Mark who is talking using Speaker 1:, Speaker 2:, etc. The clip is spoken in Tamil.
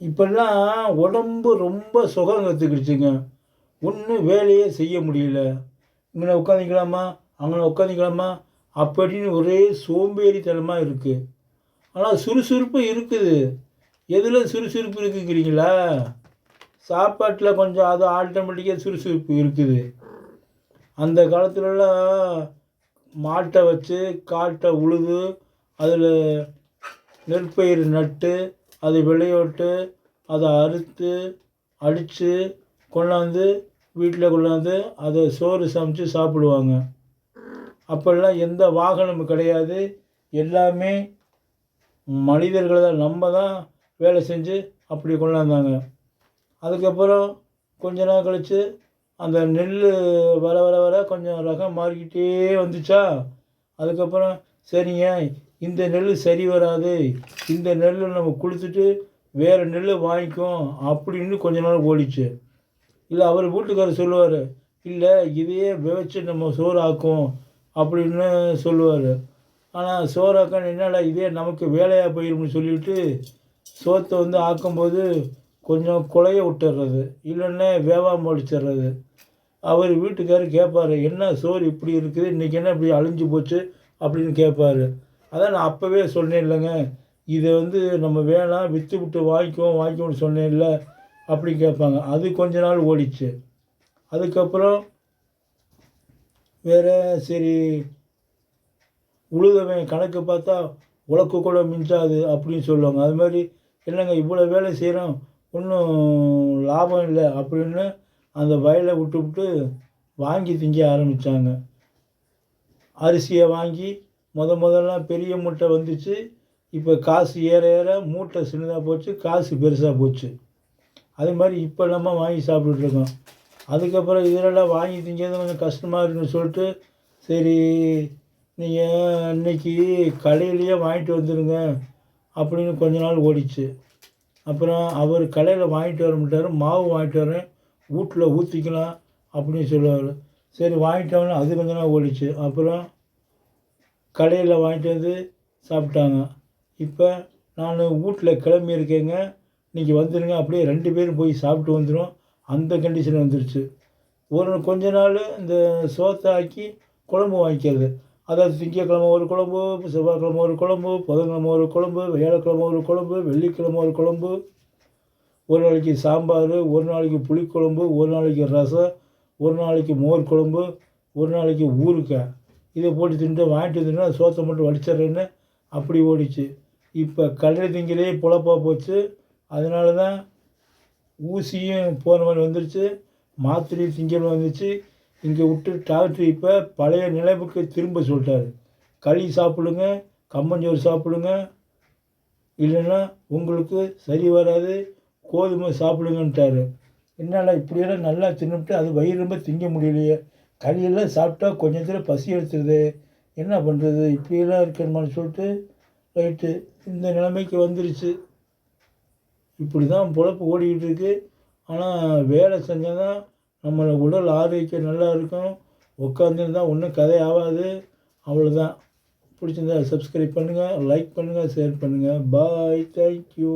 Speaker 1: இப்போல்லாம் உடம்பு ரொம்ப சுகம் கற்றுக்கிடுச்சுங்க ஒன்றும் வேலையே செய்ய முடியல. இங்கே உட்காந்துக்கலாமா அங்கே உட்காந்துக்கலாமா அப்படின்னு ஒரே சோம்பேறித்தனமாக இருக்குது ஆனால் சுறுசுறுப்பு இருக்குது. எதில் சுறுசுறுப்பு இருக்குங்கிறீங்களா? சாப்பாட்டில் கொஞ்சம் அது ஆட்டோமேட்டிக்காக சுறுசுறுப்பு இருக்குது. அந்த காலத்துலலாம் மாட்டை வச்சு காட்டை உழுது அதில் நெற்பயிர் நட்டு அதை விளையோட்டு அதை அறுத்து அடித்து கொண்டாந்து வீட்டில் கொண்டாந்து அதை சோறு சமைச்சு சாப்பிடுவாங்க. அப்போல்லாம் எந்த வாகனமும் கிடையாது. எல்லாமே மனிதர்கள் தான். நம்ம தான் வேலை செஞ்சு அப்படி கொண்டாந்தாங்க. அதுக்கப்புறம் கொஞ்ச நாள் கழித்து அந்த நெல் வர வர வர கொஞ்சம் ரகம் மாறிக்கிட்டே வந்துச்சா. அதுக்கப்புறம் சரிங்க. இந்த நெல் சரி வராது. இந்த நெல்லை நம்ம கொடுத்துட்டு வேறு நெல் வாங்கிக்கும் அப்படின்னு கொஞ்ச நாள் ஓடிச்சு. இல்லை அவர் வீட்டுக்காரர் சொல்லுவார் இல்லை இதையே விதைச்சு நம்ம சோறு அப்படின்னு சொல்லுவார். ஆனால் சோறாக்கான்னு என்னடா இதே நமக்கு வேலையாக போயிரும்னு சொல்லிவிட்டு சோத்தை வந்து ஆக்கும்போது கொஞ்சம் குலைய விட்டுறது இல்லைன்னா வேவாமல் அடிச்சிடுறது அவர் வீட்டுக்காரர் கேட்பாரு என்ன சோறு இப்படி இருக்குது? இன்றைக்கி என்ன இப்படி அழிஞ்சு போச்சு? அப்படின்னு கேட்பாரு அதான் நான் அப்போவே சொன்னேன் இல்லைங்க இதை வந்து நம்ம வேணாம் விற்று விட்டு வாங்கிக்குவோம் வாங்கிக்குவோம்னு சொன்னேன்ல அப்படி கேட்பாங்க அது கொஞ்ச நாள் ஓடிச்சு. அதுக்கப்புறம் வேறு சரி உழுதவன் கணக்கு பார்த்தா உலக்கு கூட மிஞ்சாது அப்படின்னு சொல்லுவாங்க. அது மாதிரி இல்லைங்க இவ்வளோ வேலை செய்கிறோம் ஒன்றும் லாபம் இல்லை அப்படின்னு அந்த வயலை விட்டு விட்டு வாங்கி திங்க ஆரம்பித்தாங்க அரிசியை வாங்கி முத முதல்ல பெரிய மூட்டை வந்துச்சு. இப்போ காசு ஏற ஏற மூட்டை சின்னதாக போச்சு காசு பெருசாக போச்சு. அது மாதிரி இப்போ நம்ம வாங்கி சாப்பிட்டுட்ருக்கோம் அதுக்கப்புறம் இதெல்லாம் வாங்கி திங்கிறது கொஞ்சம் கஷ்டமாக இருக்குன்னு சொல்லிட்டு சரி நீங்கள் இன்னைக்கு கடையிலேயே வாங்கிட்டு வந்துடுங்க அப்படின்னு கொஞ்ச நாள் ஓடிச்சு. அப்புறம் அவர் கடையில் வாங்கிட்டு வர மாட்டார் மாவு வாங்கிட்டு வரேன் வீட்டில் ஊற்றிக்கலாம் அப்படின்னு சொல்லுவார். சரி வாங்கிட்டோம்னா அது கொஞ்ச நாள் ஓடிச்சு. அப்புறம் கடையில் வாங்கிட்டு வந்து சாப்பிட்டாங்க. இப்போ நான் வீட்டில் கிளம்பி இருக்கேங்க. நீங்கள் வந்துடுங்க அப்படியே ரெண்டு பேரும் போய் சாப்பிட்டு வந்துடும் அந்த கண்டிஷன் வந்துருச்சு. ஒரு கொஞ்ச நாள் இந்த சோத்தை ஆக்கி குழம்பு வாங்கிக்கிறது. அதாவது திங்கக்கிழமை ஒரு குழம்பு செவ்வாய்க்கிழமை ஒரு குழம்பு புதன்கிழமை ஒரு குழம்பு வியாழக்கிழமை ஒரு குழம்பு வெள்ளிக்கிழமை ஒரு குழம்பு. ஒரு நாளைக்கு சாம்பார் ஒரு நாளைக்கு புளிக்குழம்பு ஒரு நாளைக்கு ரசம் ஒரு நாளைக்கு மோர் குழம்பு ஒரு நாளைக்கு ஊறுக்காய் இதை போட்டு தின்ட்டு வாங்கிட்டு தின்னு சோத்தை மட்டும் வடிச்சிட்றேன்னு அப்படி ஓடிச்சு. இப்போ கடலை திங்கிலே பொழப்பாக போச்சு. அதனால தான் ஊசியும் போன மாதிரி வந்துருச்சு. மாத்திரையும் திங்கள் வந்துச்சு. இங்கே விட்டு டாக்டர் இப்போ பழைய நிலைமைக்கு திரும்ப சொல்லிட்டாரு. களி சாப்பிடுங்க கம்மஞ்சோறு சாப்பிடுங்க. இல்லைன்னா உங்களுக்கு சரி வராது கோதுமை சாப்பிடுங்கன்ட்டாரு. என்னடா இப்படியெல்லாம் நல்லா தின்னுட்டு அது வயிறு ரொம்ப திங்க முடியலையே. கறியெல்லாம் சாப்பிட்டா கொஞ்சத்தில் பசி எடுத்துருது. என்ன பண்ணுறது இப்படியெல்லாம் இருக்கணுமான்னு சொல்லிட்டு ரைட்டு இந்த நிலைமைக்கு வந்துருச்சு. இப்படி தான் பொழப்பு ஓடிக்கிட்டு இருக்கு. ஆனால் வேலை செஞ்சால் தான் நம்மளை உடல் ஆரோக்கியம் நல்லா இருக்கும். உட்காந்துருந்தா ஒன்றும் கதை ஆகாது. அவ்வளோதான் பிடிச்சிருந்தா சப்ஸ்கிரைப் பண்ணுங்கள் லைக் பண்ணுங்கள் ஷேர் பண்ணுங்கள் பாய் தேங்க்யூ